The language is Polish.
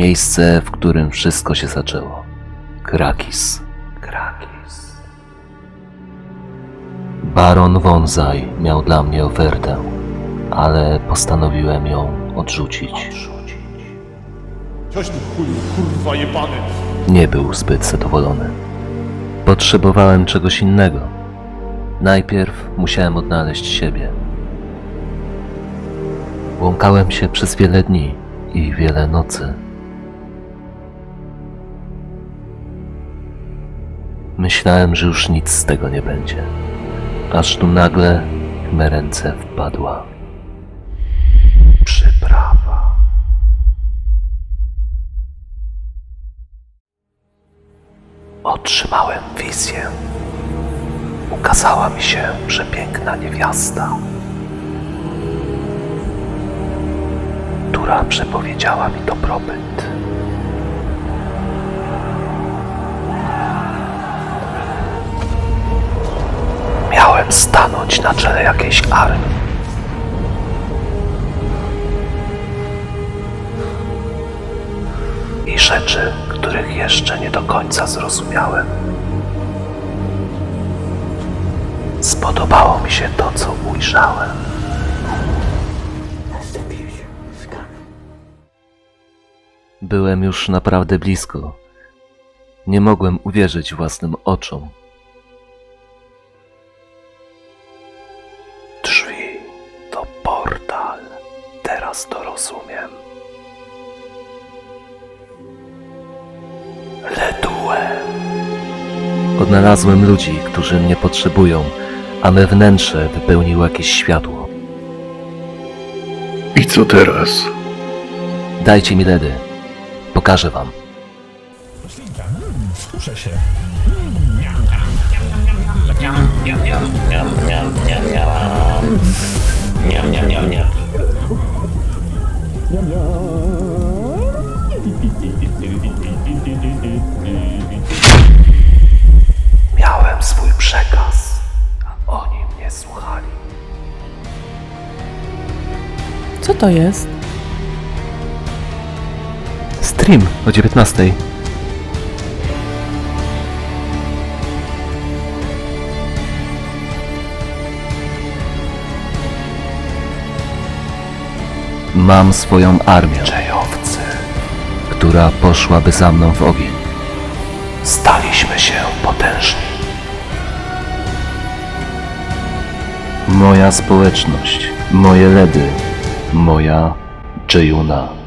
Miejsce, w którym wszystko się zaczęło. Krakis. Krakis. Baron Wonzaj miał dla mnie ofertę, ale postanowiłem ją odrzucić. Coś tu chuju, kurwa jebany. Nie był zbyt zadowolony. Potrzebowałem czegoś innego. Najpierw musiałem odnaleźć siebie. Błąkałem się przez wiele dni i wiele nocy. Myślałem, że już nic z tego nie będzie. Aż tu nagle w me ręce wpadła przyprawa. Otrzymałem wizję. Ukazała mi się przepiękna niewiasta, która przepowiedziała mi dobrobyt. Stanąć na czele jakiejś armii. I rzeczy, których jeszcze nie do końca zrozumiałem. Spodobało mi się to, co ujrzałem. Byłem już naprawdę blisko. Nie mogłem uwierzyć własnym oczom. Teraz to rozumiem. Ledue. Odnalazłem ludzi, którzy mnie potrzebują, a me wnętrze wypełniło jakieś światło. I co teraz? Dajcie mi ledy. Pokażę wam. Niam, niam, niam, niam. Miałem swój przekaz, a oni mnie słuchali. Co to jest? Stream o 19. Mam swoją armię. Czejowcy. Która poszłaby za mną w ogień. Staliśmy się potężni. Moja społeczność, moje ledy, moja Jejuna.